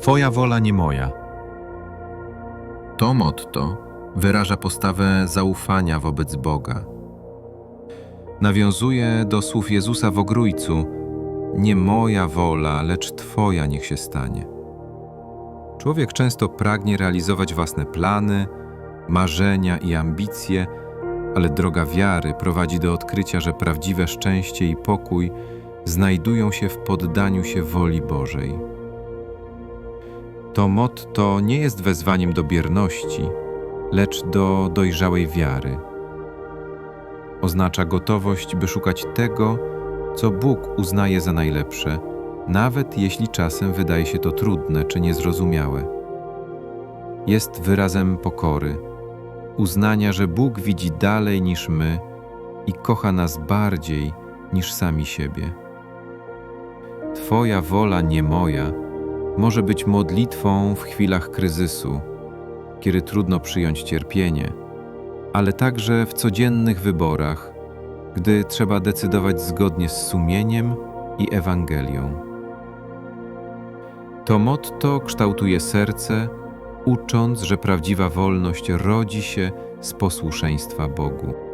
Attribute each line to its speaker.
Speaker 1: Twoja wola nie moja.
Speaker 2: To motto wyraża postawę zaufania wobec Boga. Nawiązuje do słów Jezusa w Ogrójcu: Nie moja wola, lecz Twoja niech się stanie. Człowiek często pragnie realizować własne plany, marzenia i ambicje, ale droga wiary prowadzi do odkrycia, że prawdziwe szczęście i pokój znajdują się w poddaniu się woli Bożej. To motto nie jest wezwaniem do bierności, lecz do dojrzałej wiary. Oznacza gotowość, by szukać tego, co Bóg uznaje za najlepsze, nawet jeśli czasem wydaje się to trudne czy niezrozumiałe. Jest wyrazem pokory, uznania, że Bóg widzi dalej niż my i kocha nas bardziej niż sami siebie. Twoja wola, nie moja, może być modlitwą w chwilach kryzysu, kiedy trudno przyjąć cierpienie, ale także w codziennych wyborach, gdy trzeba decydować zgodnie z sumieniem i Ewangelią. To motto kształtuje serce, ucząc, że prawdziwa wolność rodzi się z posłuszeństwa Bogu.